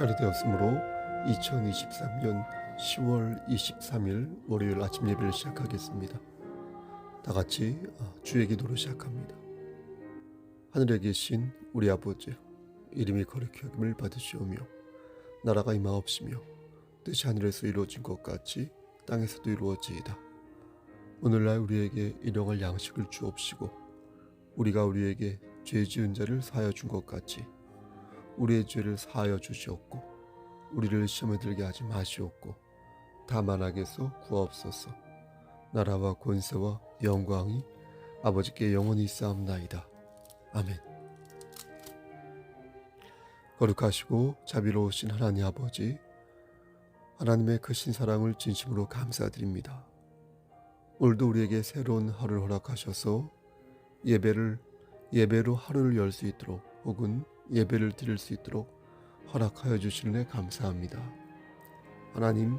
어, 시간이 되었으므로 2023년 10월 23일 월요일 아침 예배를 시작하겠습니다. 다 같이 어, 주의 기도로 시작합니다. 하늘에 계신 우리 아버지 이름이 거룩히 여김을 받으시오며 나라가 임하옵시며 뜻이 하늘에서 이루어진 것 같이 땅에서도 이루어지이다. 오늘날 우리에게 일용할 양식을 주옵시고 우리가 우리에게 죄 지은 자를 사하여 준 것 같이 우리의 죄를 사하여 주시옵고 우리를 시험에 들게 하지 마시옵고 다만 악에서 구하옵소서. 나라와 권세와 영광이 아버지께 영원히 있사옵나이다. 아멘. 거룩하시고 자비로우신 하나님 아버지 하나님의 크신 사랑을 진심으로 감사드립니다. 오늘도 우리에게 새로운 하루를 허락하셔서 예배를 예배로 하루를 열 수 있도록 혹은 예배를 드릴 수 있도록 허락하여 주시는 데 감사합니다. 하나님,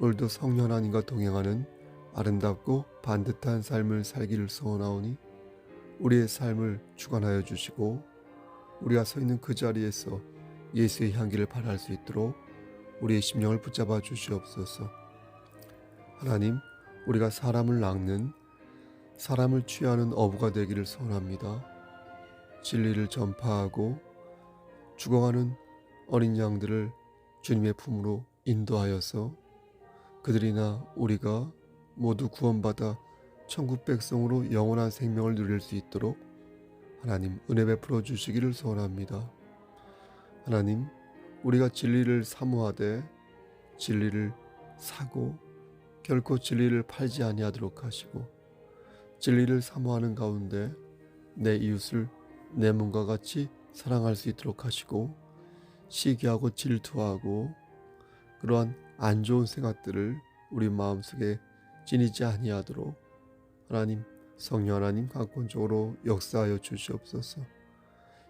오늘도 성령 하나님과 동행하는 아름답고 반듯한 삶을 살기를 소원하오니 우리의 삶을 주관하여 주시고 우리가 서 있는 그 자리에서 예수의 향기를 발할 수 있도록 우리의 심령을 붙잡아 주시옵소서. 하나님, 우리가 사람을 낚는 사람을 취하는 어부가 되기를 소원합니다. 진리를 전파하고 죽어가는 어린 양들을 주님의 품으로 인도하여서 그들이나 우리가 모두 구원받아 천국 백성으로 영원한 생명을 누릴 수 있도록 하나님 은혜 베풀어 주시기를 소원합니다. 하나님, 우리가 진리를 사모하되 진리를 사고 결코 진리를 팔지 아니하도록 하시고 진리를 사모하는 가운데 내 이웃을 내 몸과 같이 사랑할 수 있도록 하시고 시기하고 질투하고 그러한 안 좋은 생각들을 우리 마음속에 지니지 아니하도록 하나님 성령 하나님 강권적으로 역사하여 주시옵소서.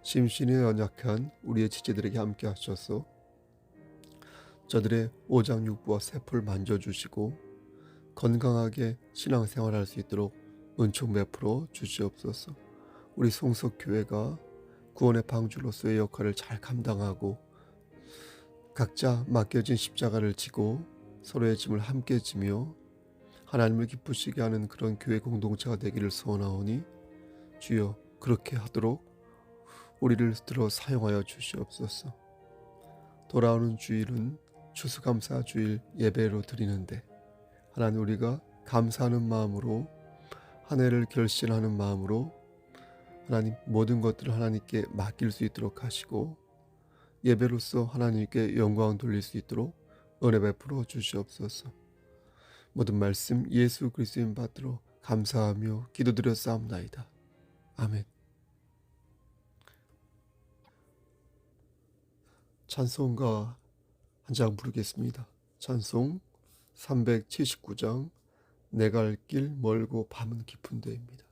심신이 연약한 우리의 지체들에게 함께 하셔서. 저들의 오장육부와 세포를 만져주시고 건강하게 신앙생활할 수 있도록 은총 베풀어 주시옵소서. 우리 송석교회가 구원의 방주로서의 역할을 잘 감당하고 각자 맡겨진 십자가를 지고 서로의 짐을 함께 지며 하나님을 기쁘시게 하는 그런 교회 공동체가 되기를 소원하오니 주여 그렇게 하도록 우리를 들어 사용하여 주시옵소서. 돌아오는 주일은 추수감사 주일 예배로 드리는데 하나님 우리가 감사하는 마음으로 한 해를 결신하는 마음으로 하나님 모든 것들을 하나님께 맡길 수 있도록 하시고 예배로서 하나님께 영광 돌릴 수 있도록 은혜 베풀어 주시옵소서. 모든 말씀 예수 그리스도인 받들어 감사하며 기도드려 싸움나이다. 아멘. 찬송가 한 장 부르겠습니다. 찬송 379장 내 갈 길 멀고 밤은 깊은 데입니다.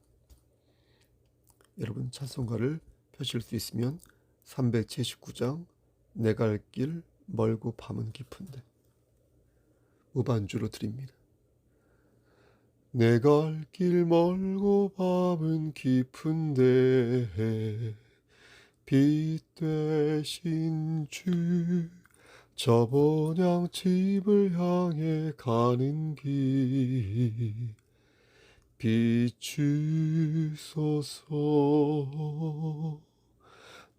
여러분 찬송가를 펴실 수 있으면 379장 내 갈 길 멀고 밤은 깊은데 무반주로 드립니다. 내 갈 길 멀고 밤은 깊은데 빛 대신 주 저번양 집을 향해 가는 길 비추소서.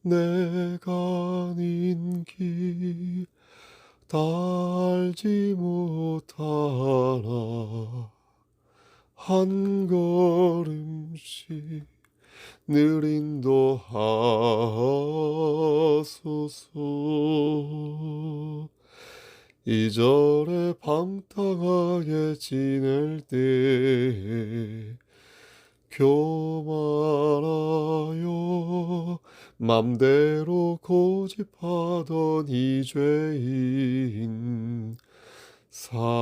내가 길 달지 못하나. 한 걸음씩 늘 인도하소서 이절에 방탕하게 지낼 때 교만하여 맘대로 고집하던 이 죄인 사소서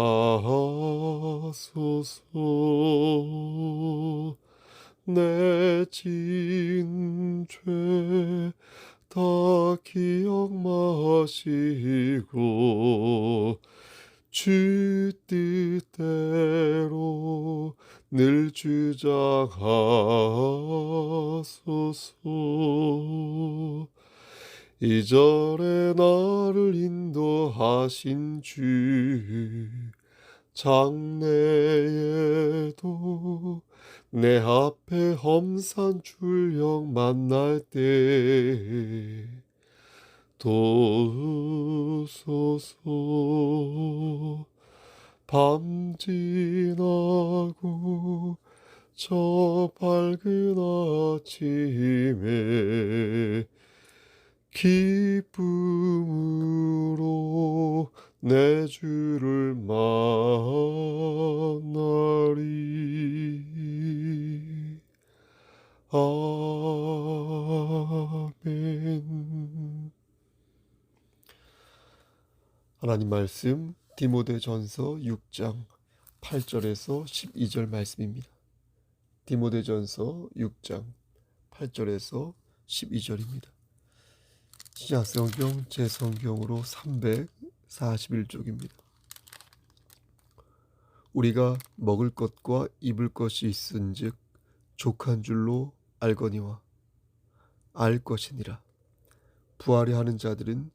내 진죄 다 기억 마시고 주 뜻대로 늘 주장하소서. 이절에 나를 인도하신 주 장래에도 내 앞에 험산 출령 만날 때 도우소서 밤 지나고 저 밝은 아침에 기쁨으로 내 주를 만나리. 아멘. 하나님 말씀 디모데전서 6장 8절에서 12절 말씀입니다. 디모데전서 6장 8절에서 12절입니다. 신약성경 제 성경으로 341쪽입니다. 우리가 먹을 것과 입을 것이 있은즉 족한 줄로 알거니와 알 것이니라. 부하려 하는 자들은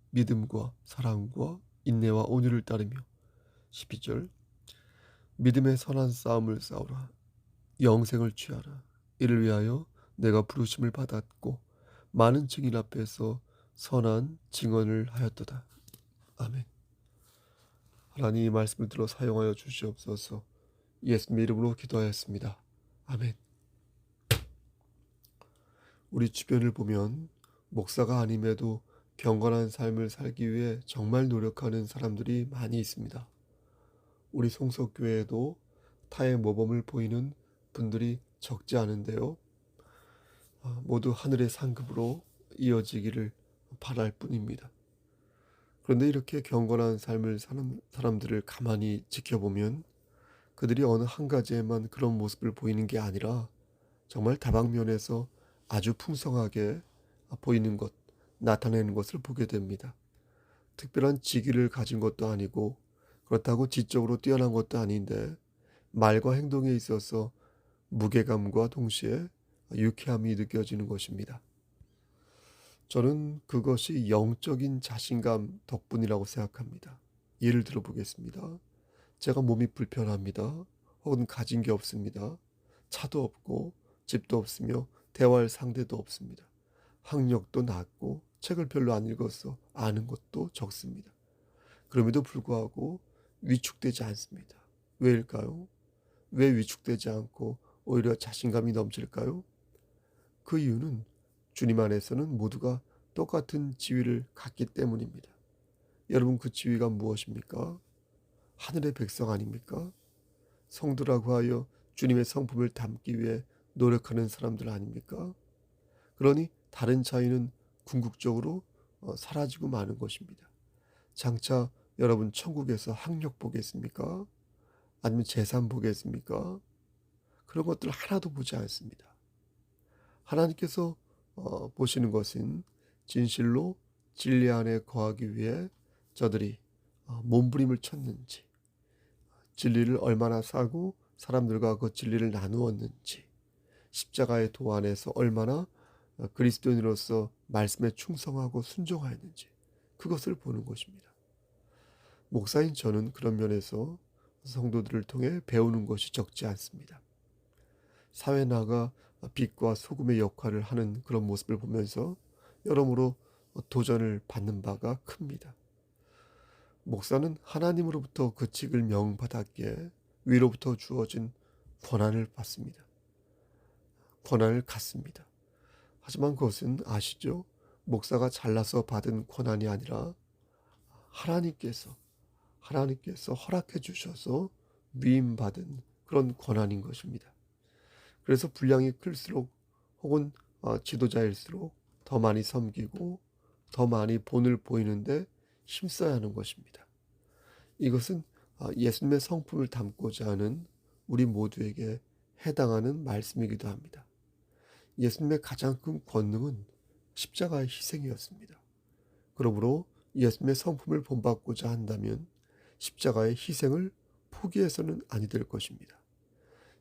믿음과 사랑과 인내와 온유를 따르며 12절 믿음의 선한 싸움을 싸우라 영생을 취하라 이를 위하여 내가 부르심을 받았고 많은 증인 앞에서 선한 증언을 하였도다. 아멘. 하나님 이 말씀을 들어 사용하여 주시옵소서. 예수님 이름으로 기도하였습니다. 아멘. 우리 주변을 보면 목사가 아님에도 경건한 삶을 살기 위해 정말 노력하는 사람들이 많이 있습니다. 우리 송석교회에도 타의 모범을 보이는 분들이 적지 않은데요. 아, 모두 하늘의 상급으로 이어지기를 바랄 뿐입니다. 그런데 이렇게 경건한 삶을 사는 사람들을 가만히 지켜보면 그들이 어느 한 가지에만 그런 모습을 보이는 게 아니라 정말 다방면에서 아주 풍성하게 보이는 것, 나타내는 것을 보게 됩니다. 특별한 직위를 가진 것도 아니고 그렇다고 지적으로 뛰어난 것도 아닌데 말과 행동에 있어서 무게감과 동시에 유쾌함이 느껴지는 것입니다. 저는 그것이 영적인 자신감 덕분이라고 생각합니다. 예를 들어 보겠습니다. 제가 몸이 불편합니다. 혹은 가진 게 없습니다. 차도 없고 집도 없으며 대화할 상대도 없습니다. 학력도 낮고 책을 별로 안 읽어서 아는 것도 적습니다. 그럼에도 불구하고 위축되지 않습니다. 왜일까요? 왜 위축되지 않고 오히려 자신감이 넘칠까요? 그 이유는 주님 안에서는 모두가 똑같은 지위를 갖기 때문입니다. 여러분 그 지위가 무엇입니까? 하늘의 백성 아닙니까? 성도라고 하여 주님의 성품을 담기 위해 노력하는 사람들 아닙니까? 그러니 다른 차이는 궁극적으로 어, 사라지고 마는 것입니다. 장차 여러분 천국에서 학력 보겠습니까? 아니면 재산 보겠습니까? 그런 것들 하나도 보지 않습니다. 하나님께서 어, 보시는 것은 진실로 진리 안에 거하기 위해 저들이 어, 몸부림을 쳤는지 진리를 얼마나 사고 사람들과 그 진리를 나누었는지 십자가의 도 안에서 얼마나 어, 그리스도인으로서 말씀에 충성하고 순종하였는지 그것을 보는 것입니다. 목사인 저는 그런 면에서 성도들을 통해 배우는 것이 적지 않습니다. 사회 나가 빛과 소금의 역할을 하는 그런 모습을 보면서 여러모로 도전을 받는 바가 큽니다. 목사는 하나님으로부터 그 직을 명받았기에 위로부터 주어진 권한을 받습니다. 권한을 갖습니다. 하지만 그것은 아시죠? 목사가 잘나서 받은 권한이 아니라 하나님께서 하나님께서 허락해 주셔서 위임받은 그런 권한인 것입니다. 그래서 분량이 클수록 혹은 어, 지도자일수록 더 많이 섬기고 더 많이 본을 보이는데 힘써야 하는 것입니다. 이것은 아, 예수님의 성품을 담고자 하는 우리 모두에게 해당하는 말씀이기도 합니다. 예수님의 가장 큰 권능은 십자가의 희생이었습니다. 그러므로 예수님의 성품을 본받고자 한다면 십자가의 희생을 포기해서는 아니 될 것입니다.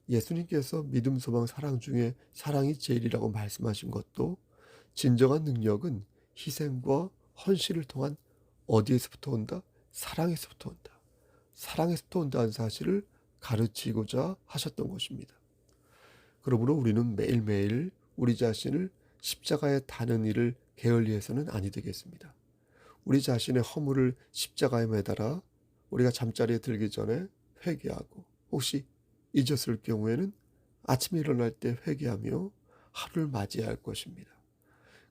예수님께서 믿음, 소망, 사랑 중에 사랑이 제일이라고 말씀하신 것도 진정한 능력은 희생과 헌신을 통한 어디에서부터 온다? 사랑에서부터 온다. 사랑에서부터 온다는 사실을 가르치고자 하셨던 것입니다. 그러므로 우리는 매일매일 우리 자신을 십자가에 다는 일을 게을리해서는 아니 되겠습니다. 우리 자신의 허물을 십자가에 매달아 우리가 잠자리에 들기 전에 회개하고 혹시 잊었을 경우에는 아침에 일어날 때 회개하며 하루를 맞이해야 할 것입니다.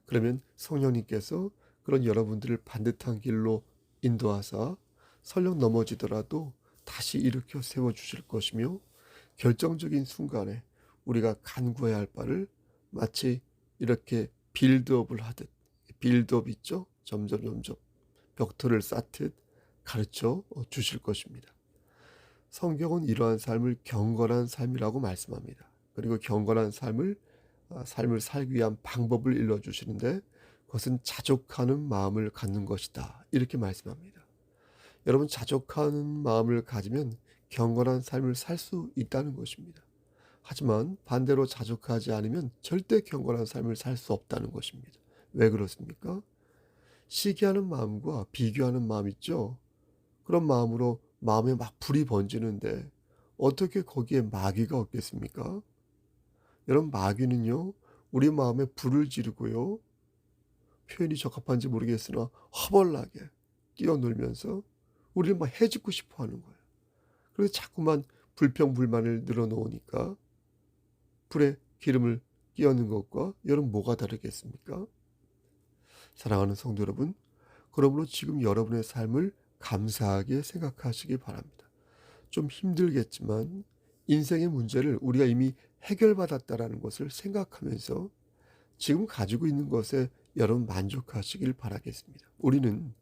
그러면 성령님께서 그런 여러분들을 반듯한 길로 인도하사 설령 넘어지더라도 다시 일으켜 세워 주실 것이며 결정적인 순간에 우리가 간구해야 할 바를 마치 이렇게 빌드업을 하듯 빌드업 있죠? 점점 점점 벽돌을 쌓듯 가르쳐 주실 것입니다. 성경은 이러한 삶을 경건한 삶이라고 말씀합니다. 그리고 경건한 삶을 아, 삶을 살기 위한 방법을 일러 주시는데 그것은 자족하는 마음을 갖는 것이다. 이렇게 말씀합니다. 여러분 자족하는 마음을 가지면 경건한 삶을 살 수 있다는 것입니다. 하지만 반대로 자족하지 않으면 절대 경건한 삶을 살 수 없다는 것입니다. 왜 그렇습니까? 시기하는 마음과 비교하는 마음 있죠? 그런 마음으로 마음에 막 불이 번지는데 어떻게 거기에 마귀가 없겠습니까? 여러분 마귀는요 우리 마음에 불을 지르고요 표현이 적합한지 모르겠으나 허벌나게 뛰어놀면서 우리를 막 해집고 싶어 하는 거예요. 그래서 자꾸만 불평불만을 늘어놓으니까 불에 기름을 끼얹는 것과 여러분 뭐가 다르겠습니까? 사랑하는 성도 여러분, 그러므로 지금 여러분의 삶을 감사하게 생각하시기 바랍니다. 좀 힘들겠지만 인생의 문제를 우리가 이미 해결받았다라는 것을 생각하면서 지금 가지고 있는 것에 여러분 만족하시길 바라겠습니다. 우리는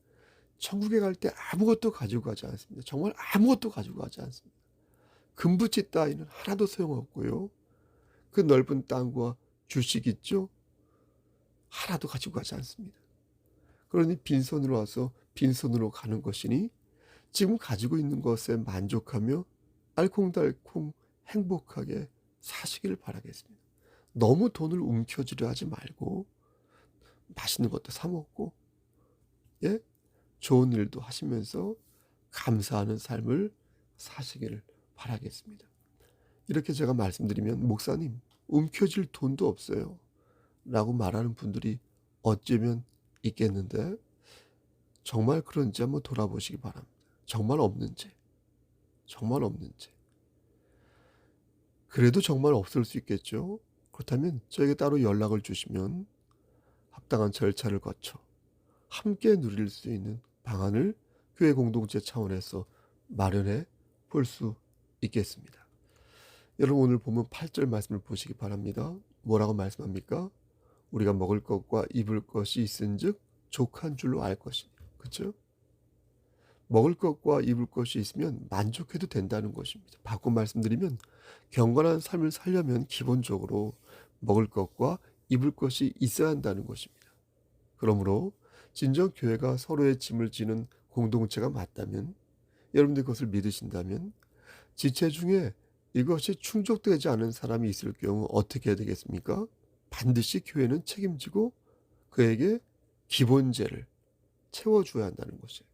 천국에 갈 때 아무것도 가지고 가지 않습니다. 정말 아무것도 가지고 가지 않습니다. 금붙이 따위는 하나도 소용없고요. 그 넓은 땅과 주식 있죠? 하나도 가지고 가지 않습니다. 그러니 빈손으로 와서 빈손으로 가는 것이니 지금 가지고 있는 것에 만족하며 알콩달콩 행복하게 사시길 바라겠습니다. 너무 돈을 움켜쥐려 하지 말고 맛있는 것도 사 먹고 예? 좋은 일도 하시면서 감사하는 삶을 사시기를 바라겠습니다. 이렇게 제가 말씀드리면 목사님 움켜질 돈도 없어요. 라고 말하는 분들이 어쩌면 있겠는데 정말 그런지 한번 돌아보시기 바랍니다. 정말 없는지. 정말 없는지. 그래도 정말 없을 수 있겠죠. 그렇다면 저에게 따로 연락을 주시면 합당한 절차를 거쳐 함께 누릴 수 있는 방안을 교회 공동체 차원에서 마련해 볼 수 있겠습니다. 여러분 오늘 보면 8절 말씀을 보시기 바랍니다. 뭐라고 말씀합니까? 우리가 먹을 것과 입을 것이 있은즉 족한 줄로 알 것이니. 그렇죠? 먹을 것과 입을 것이 있으면 만족해도 된다는 것입니다. 바꿔 말씀드리면 경건한 삶을 살려면 기본적으로 먹을 것과 입을 것이 있어야 한다는 것입니다. 그러므로 진정 교회가 서로의 짐을 지는 공동체가 맞다면 여러분들 그것을 믿으신다면 지체 중에 이것이 충족되지 않은 사람이 있을 경우 어떻게 해야 되겠습니까? 반드시 교회는 책임지고 그에게 기본제를 채워줘야 한다는 것이에요.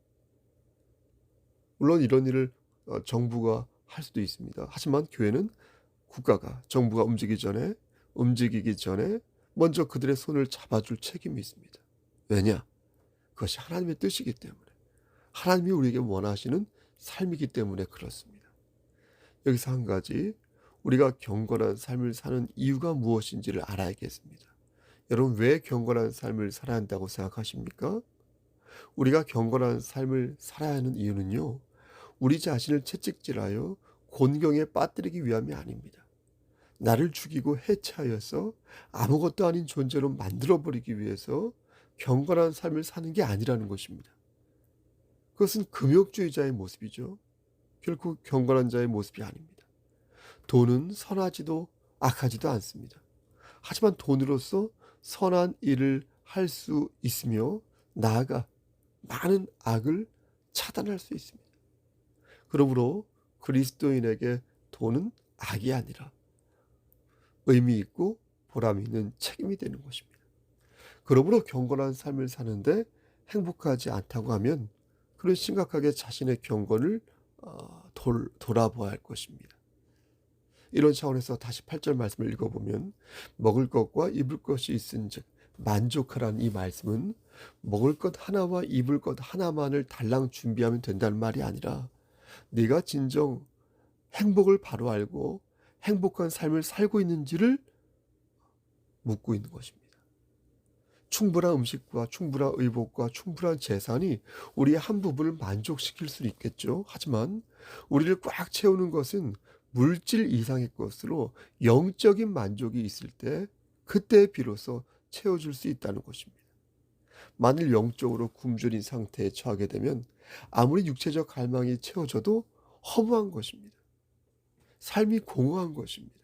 물론 이런 일을 어, 정부가 할 수도 있습니다. 하지만 교회는 국가가 정부가 움직이기 전에 움직이기 전에 먼저 그들의 손을 잡아줄 책임이 있습니다. 왜냐? 그것이 하나님의 뜻이기 때문에 하나님이 우리에게 원하시는 삶이기 때문에 그렇습니다. 여기서 한 가지 우리가 경건한 삶을 사는 이유가 무엇인지를 알아야겠습니다. 여러분 왜 경건한 삶을 살아야 한다고 생각하십니까? 우리가 경건한 삶을 살아야 하는 이유는요. 우리 자신을 채찍질하여 곤경에 빠뜨리기 위함이 아닙니다. 나를 죽이고 해체하여서 아무것도 아닌 존재로 만들어버리기 위해서 경건한 삶을 사는 게 아니라는 것입니다. 그것은 금욕주의자의 모습이죠. 결코 경건한 자의 모습이 아닙니다. 돈은 선하지도 악하지도 않습니다. 하지만 돈으로서 선한 일을 할 수 있으며 나아가 많은 악을 차단할 수 있습니다. 그러므로 그리스도인에게 돈은 악이 아니라 의미 있고 보람 있는 책임이 되는 것입니다. 그러므로 경건한 삶을 사는데 행복하지 않다고 하면 그런 심각하게 자신의 경건을 어, 돌, 돌아보아야 할 것입니다. 이런 차원에서 다시 8절 말씀을 읽어보면 먹을 것과 입을 것이 있은즉 만족하라는 이 말씀은 먹을 것 하나와 입을 것 하나만을 달랑 준비하면 된다는 말이 아니라 네가 진정 행복을 바로 알고 행복한 삶을 살고 있는지를 묻고 있는 것입니다. 충분한 음식과 충분한 의복과 충분한 재산이 우리의 한 부분을 만족시킬 수 있겠죠. 하지만 우리를 꽉 채우는 것은 물질 이상의 것으로 영적인 만족이 있을 때 그때 비로소 채워줄 수 있다는 것입니다. 만일 영적으로 굶주린 상태에 처하게 되면 아무리 육체적 갈망이 채워져도 허무한 것입니다. 삶이 공허한 것입니다.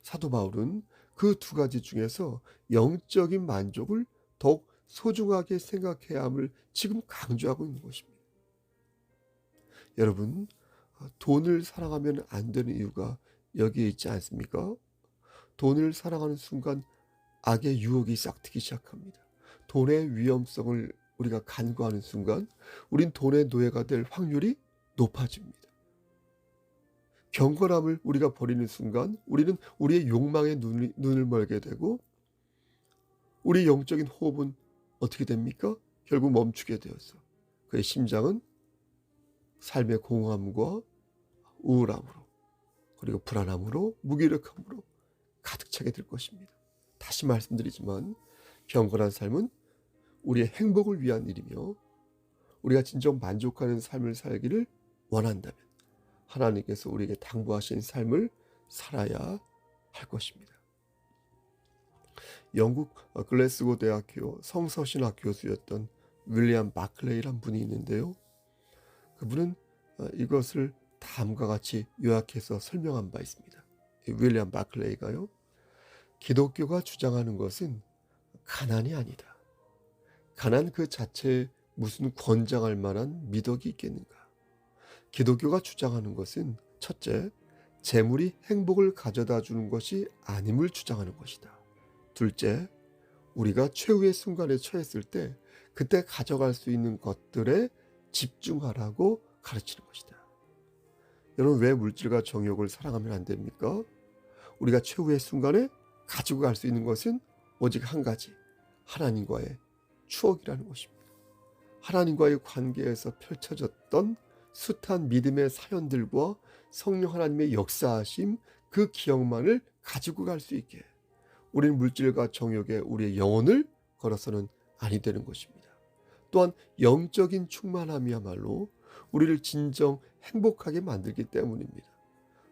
사도 바울은 그 두 가지 중에서 영적인 만족을 더욱 소중하게 생각해야 함을 지금 강조하고 있는 것입니다. 여러분, 돈을 사랑하면 안 되는 이유가 여기에 있지 않습니까? 돈을 사랑하는 순간 악의 유혹이 싹트기 시작합니다. 돈의 위험성을 우리가 간과하는 순간 우린 돈의 노예가 될 확률이 높아집니다. 경건함을 우리가 버리는 순간 우리는 우리의 욕망에 눈을, 눈을 멀게 되고 우리 영적인 호흡은 어떻게 됩니까? 결국 멈추게 되어서 그의 심장은 삶의 공허함과 우울함으로 그리고 불안함으로 무기력함으로 가득 차게 될 것입니다. 다시 말씀드리지만 경건한 삶은 우리의 행복을 위한 일이며 우리가 진정 만족하는 삶을 살기를 원한다면 하나님께서 우리에게 당부하신 삶을 살아야 할 것입니다. 영국 글래스고 대학교 성서신학 교수였던 윌리엄 마클레이란 분이 있는데요. 그분은 이것을 다음과 같이 요약해서 설명한 바 있습니다. 윌리엄 마클레이가요. 기독교가 주장하는 것은 가난이 아니다. 가난 그 자체에 무슨 권장할 만한 미덕이 있겠는가? 기독교가 주장하는 것은 첫째, 재물이 행복을 가져다 주는 것이 아님을 주장하는 것이다. 둘째, 우리가 최후의 순간에 처했을 때 그때 가져갈 수 있는 것들에 집중하라고 가르치는 것이다. 여러분 왜 물질과 정욕을 사랑하면 안 됩니까? 우리가 최후의 순간에 가지고 갈 수 있는 것은 오직 한 가지 하나님과의 추억이라는 것입니다. 하나님과의 관계에서 펼쳐졌던 숱한 믿음의 사연들과 성령 하나님의 역사하심 그 기억만을 가지고 갈 수 있게 우리는 물질과 정욕에 우리의 영혼을 걸어서는 아니 되는 것입니다. 또한 영적인 충만함이야말로 우리를 진정 행복하게 만들기 때문입니다.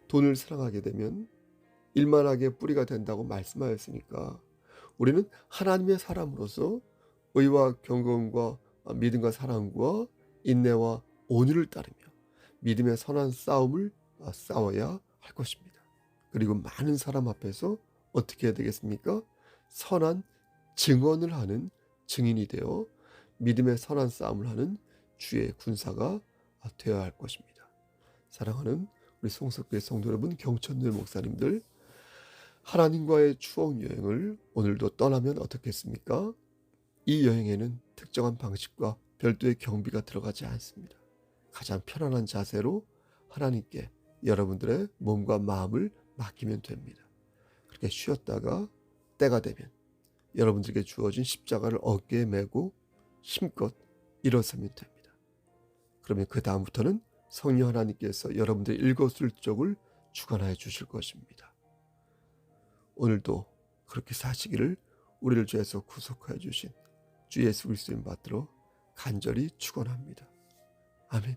돈을 사랑하게 되면 일만하게 뿌리가 된다고 말씀하였으니까 우리는 하나님의 사람으로서 의와 경건과 믿음과 사랑과 인내와 온유를 따르며 믿음의 선한 싸움을 싸워야 할 것입니다. 그리고 많은 사람 앞에서 어떻게 해야 되겠습니까? 선한 증언을 하는 증인이 되어 믿음의 선한 싸움을 하는 주의 군사가 되어야 할 것입니다. 사랑하는 우리 송석교회 성도 여러분, 경천들 목사님들, 하나님과의 추억 여행을 오늘도 떠나면 어떻겠습니까? 이 여행에는 특정한 방식과 별도의 경비가 들어가지 않습니다. 가장 편안한 자세로 하나님께 여러분들의 몸과 마음을 맡기면 됩니다. 그렇게 쉬었다가 때가 되면 여러분들에게 주어진 십자가를 어깨에 메고 힘껏 일어서면 됩니다. 그러면 그 다음부터는 성령 하나님께서 여러분들의 일거수일적을 주관하여 주실 것입니다. 오늘도 그렇게 사시기를 우리를 죄에서 구속하여 주신 주 예수 그리스도인 받들어 간절히 축원합니다. 아멘.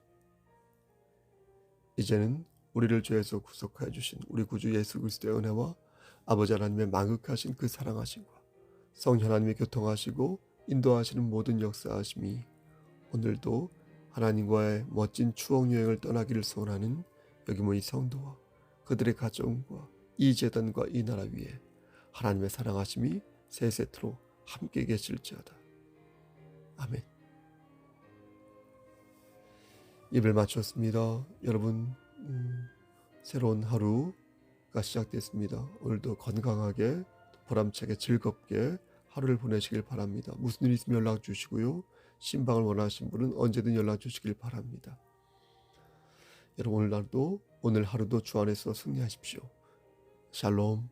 이제는 우리를 죄에서 구속하여 주신 우리 구주 예수 그리스도의 은혜와 아버지 하나님의 망극하신 그 사랑하심과 성령 하나님의 교통하시고 인도하시는 모든 역사하심이 오늘도 하나님과의 멋진 추억 여행을 떠나기를 소원하는 여기 모인 성도와 그들의 가정과 이 재단과 이 나라 위에 하나님의 사랑하심이 세세토록 함께 계실지어다. 아멘. 입을 마쳤습니다. 여러분 음, 새로운 하루가 시작됐습니다. 오늘도 건강하게 보람차게 즐겁게 하루를 보내시길 바랍니다. 무슨 일 있으면 연락 주시고요. 신방을 원하시는 분은 언제든 연락 주시길 바랍니다. 여러분 오늘 날도 오늘 하루도 주 안에서 승리하십시오. 샬롬.